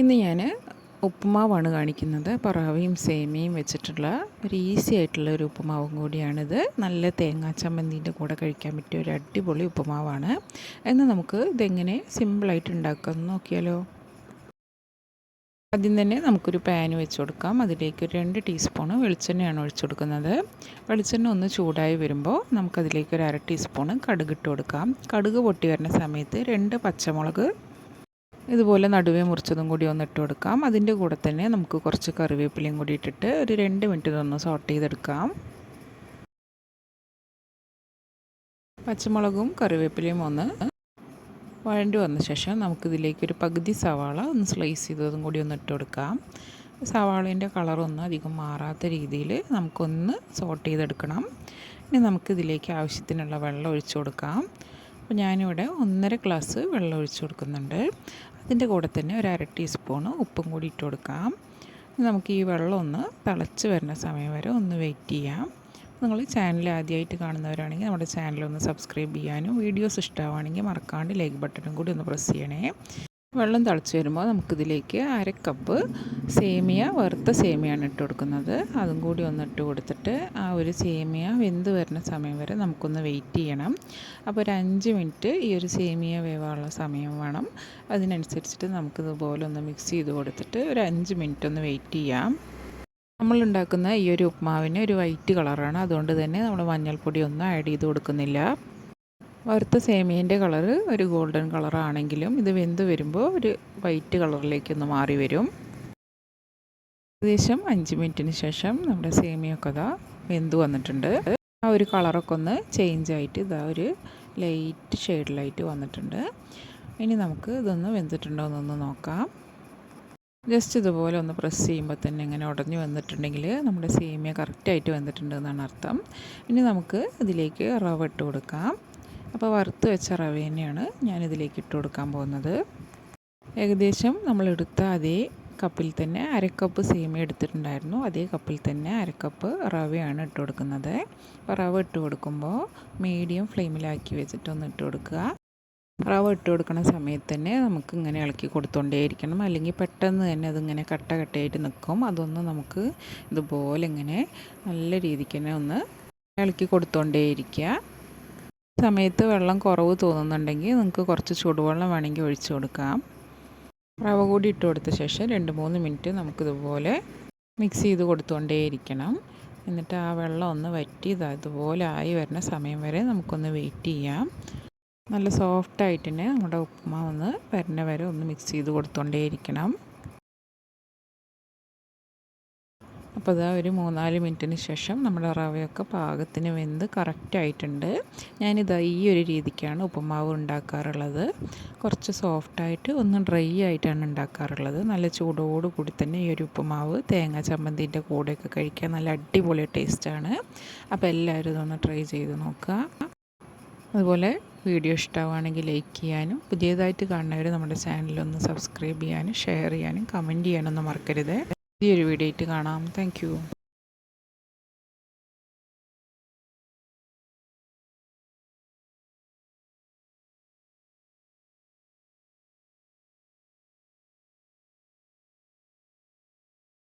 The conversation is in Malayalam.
ഇന്ന് ഞാൻ ഉപ്പുമാവാണ് കാണിക്കുന്നത്. പറവയും സേമിയയും വെച്ചിട്ടുള്ള ഒരു ഈസി ആയിട്ടുള്ള ഒരു ഉപ്പുമാവും കൂടിയാണിത്. നല്ല തേങ്ങാ ചമ്മന്തിന്റെ കൂടെ കഴിക്കാൻ പറ്റിയ ഒരു അടിപൊളി ഉപ്പുമാവാണ്. എന്നാൽ നമുക്ക് ഇതെങ്ങനെ സിമ്പിളായിട്ട് ഉണ്ടാക്കാമെന്ന് നോക്കിയാലോ? ആദ്യം തന്നെ നമുക്കൊരു പാൻ വെച്ച് കൊടുക്കാം. അതിലേക്ക് ഒരു രണ്ട് ടീസ്പൂണ് വെളിച്ചെണ്ണയാണ് ഒഴിച്ചു കൊടുക്കുന്നത്. വെളിച്ചെണ്ണ ഒന്ന് ചൂടായി വരുമ്പോൾ നമുക്കതിലേക്ക് ഒരു അര ടീസ്പൂണ് കടുക് ഇട്ട് കൊടുക്കാം. കടുക് പൊട്ടി വരുന്ന സമയത്ത് രണ്ട് പച്ചമുളക് ഇതുപോലെ നടുവേ മുറിച്ചതും കൂടി ഒന്ന് ഇട്ട് കൊടുക്കാം. അതിന്റെ കൂടെ തന്നെ നമുക്ക് കുറച്ച് കറിവേപ്പിലയും കൂടി ഇട്ടിട്ട് ഒരു രണ്ട് മിനിറ്റ് ഇതൊന്ന് സോട്ട് ചെയ്തെടുക്കാം. പച്ചമുളകും കറിവേപ്പിലയും ഒന്ന് വഴണ്ടി വന്ന ശേഷം നമുക്കിതിലേക്ക് ഒരു പകുതി സവാള ഒന്ന് സ്ലൈസ് ചെയ്തതും കൂടി ഒന്ന് ഇട്ട് കൊടുക്കാം. സവാളേന്റെ കളറൊന്നും അധികം മാറാത്ത രീതിയിൽ നമുക്കൊന്ന് സോട്ട് ചെയ്തെടുക്കണം. ഇനി നമുക്കിതിലേക്ക് ആവശ്യത്തിനുള്ള വെള്ളം ഒഴിച്ചു കൊടുക്കാം. അപ്പോൾ ഞാനിവിടെ ഒന്നര ഗ്ലാസ് വെള്ളം ഒഴിച്ചു കൊടുക്കുന്നുണ്ട്. അതിന്റെ കൂടെ തന്നെ ഒരു അര ടീസ്പൂണ് ഉപ്പും കൂടി ഇട്ട് കൊടുക്കാം. നമുക്ക് ഈ വെള്ളം ഒന്ന് തിളച്ച് വരുന്ന സമയം വരെ ഒന്ന് വെയിറ്റ് ചെയ്യാം. നിങ്ങൾ ചാനൽ ആദ്യമായിട്ട് കാണുന്നവരാണെങ്കിൽ നമ്മുടെ ചാനൽ ഒന്ന് സബ്സ്ക്രൈബ് ചെയ്യാനും വീഡിയോസ് ഇഷ്ടമാണെങ്കിൽ മറക്കാണ്ട് ലൈക്ക് ബട്ടണും കൂടി ഒന്ന് പ്രസ് ചെയ്യണേ. വെള്ളം തിളച്ച് വരുമ്പോൾ നമുക്കിതിലേക്ക് അര കപ്പ് സേമിയ വറുത്ത സേമിയാണ് ഇട്ട് കൊടുക്കുന്നത്. അതും കൂടി ഒന്ന് ഇട്ട് കൊടുത്തിട്ട് ആ ഒരു സേമിയ വെന്ത് വരുന്ന സമയം വരെ നമുക്കൊന്ന് വെയിറ്റ് ചെയ്യണം. അപ്പോൾ ഒരു അഞ്ച് മിനിറ്റ് ഈ ഒരു സേമിയ വേവാനുള്ള സമയം വേണം. അതിനനുസരിച്ചിട്ട് നമുക്കിതുപോലെ ഒന്ന് മിക്സ് ചെയ്ത് കൊടുത്തിട്ട് ഒരു അഞ്ച് മിനിറ്റ് ഒന്ന് വെയിറ്റ് ചെയ്യാം. നമ്മളുണ്ടാക്കുന്ന ഈ ഒരു ഉപ്മാവിന് ഒരു വൈറ്റ് കളറാണ്. അതുകൊണ്ട് തന്നെ നമ്മൾ മഞ്ഞൾപ്പൊടി ഒന്നും ആഡ് ചെയ്ത് കൊടുക്കുന്നില്ല. വറുത്ത സേമിയന്റെ കളറ് ഒരു ഗോൾഡൻ കളറാണെങ്കിലും ഇത് വെന്ത് വരുമ്പോൾ ഒരു വൈറ്റ് കളറിലേക്കൊന്ന് മാറി വരും. ഏകദേശം അഞ്ച് മിനിറ്റിന് ശേഷം നമ്മുടെ സേമിയൊക്കെ ഇതാ വെന്ത് വന്നിട്ടുണ്ട്. ആ ഒരു കളറൊക്കെ ഒന്ന് ചേഞ്ച് ആയിട്ട് ഇതാ ഒരു ലൈറ്റ് ഷെയ്ഡിലായിട്ട് വന്നിട്ടുണ്ട്. ഇനി നമുക്ക് ഇതൊന്ന് വെന്തിട്ടുണ്ടോ എന്നൊന്ന് നോക്കാം. ജസ്റ്റ് ഇതുപോലെ ഒന്ന് പ്രസ് ചെയ്യുമ്പോൾ തന്നെ ഇങ്ങനെ ഉടഞ്ഞു വന്നിട്ടുണ്ടെങ്കിൽ നമ്മുടെ സേമിയ കറക്റ്റായിട്ട് വന്നിട്ടുണ്ട് എന്നാണ് അർത്ഥം. ഇനി നമുക്ക് ഇതിലേക്ക് റവ ഇട്ട് കൊടുക്കാം. അപ്പോൾ വറുത്ത് വെച്ച റവ തന്നെയാണ് ഞാനിതിലേക്ക് ഇട്ട് കൊടുക്കാൻ പോകുന്നത്. ഏകദേശം നമ്മളെടുത്ത അതേ കപ്പിൽ തന്നെ അരക്കപ്പ് സേമിയ എടുത്തിട്ടുണ്ടായിരുന്നു. അതേ കപ്പിൽ തന്നെ അരക്കപ്പ് റവയാണ് ഇട്ട് കൊടുക്കുന്നത്. അപ്പോൾ റവ ഇട്ട് കൊടുക്കുമ്പോൾ മീഡിയം ഫ്ലെയിമിലാക്കി വെച്ചിട്ടൊന്ന് ഇട്ട് കൊടുക്കുക. റവ ഇട്ട് കൊടുക്കുന്ന സമയത്ത് തന്നെ നമുക്ക് ഇങ്ങനെ ഇളക്കി കൊടുത്തോണ്ടേയിരിക്കണം. അല്ലെങ്കിൽ പെട്ടെന്ന് തന്നെ അതിങ്ങനെ കട്ട കട്ടയായിട്ട് നിൽക്കും. അതൊന്ന് നമുക്ക് ഇതുപോലെ ഇങ്ങനെ നല്ല രീതിക്ക് തന്നെ ഒന്ന് ഇളക്കി കൊടുത്തോണ്ടേയിരിക്കുക. സമയത്ത് വെള്ളം കുറവ് തോന്നുന്നുണ്ടെങ്കിൽ നിങ്ങൾക്ക് കുറച്ച് ചൂടുവെള്ളം വേണമെങ്കിൽ ഒഴിച്ചു കൊടുക്കാം. റവ കൂടി ഇട്ട് കൊടുത്ത ശേഷം രണ്ട് മൂന്ന് മിനിറ്റ് നമുക്കിതുപോലെ മിക്സ് ചെയ്ത് കൊടുത്തുകൊണ്ടേയിരിക്കണം എന്നിട്ട് ആ വെള്ളം ഒന്ന് വറ്റി ഇതുപോലെ ആയി വരുന്ന സമയം വരെ നമുക്കൊന്ന് വെയിറ്റ് ചെയ്യാം. നല്ല സോഫ്റ്റായിട്ട് തന്നെ നമ്മുടെ ഉപ്പുമാവ് ഒന്ന് വരുന്ന വരെ ഒന്ന് മിക്സ് ചെയ്ത് കൊടുത്തുകൊണ്ടേയിരിക്കണം അപ്പോൾ ഇതാ ഒരു മൂന്നാൽ മിനിറ്റിന് ശേഷം നമ്മുടെ റവയൊക്കെ പാകത്തിന് വെന്ത് കറക്റ്റായിട്ടുണ്ട് ഞാനിതാ ഈ ഒരു രീതിക്കാണ് ഉപ്പുമാവ് ഉണ്ടാക്കാറുള്ളത്. കുറച്ച് സോഫ്റ്റായിട്ട് ഒന്ന് ഡ്രൈ ആയിട്ടാണ് ഉണ്ടാക്കാറുള്ളത്. നല്ല ചൂടോട് കൂടി തന്നെ ഈ ഒരു ഉപ്പുമാവ് തേങ്ങ ചമ്മന്തിന്റെ കൂടെയൊക്കെ കഴിക്കാൻ നല്ല അടിപൊളി ടേസ്റ്റാണ് അപ്പോൾ എല്ലാവരും ഇതൊന്ന് ട്രൈ ചെയ്ത് നോക്കുക. അതുപോലെ വീഡിയോ ഇഷ്ടമാണെങ്കിൽ ലൈക്ക് ചെയ്യാനും പുതിയതായിട്ട് കാണുന്നവർ നമ്മുടെ ചാനലൊന്ന് സബ്സ്ക്രൈബ് ചെയ്യാനും ഷെയർ ചെയ്യാനും കമന്റ് ചെയ്യാനൊന്നും മറക്കരുത്. പുതിയൊരു വീഡിയോ ആയിട്ട് കാണാം. താങ്ക്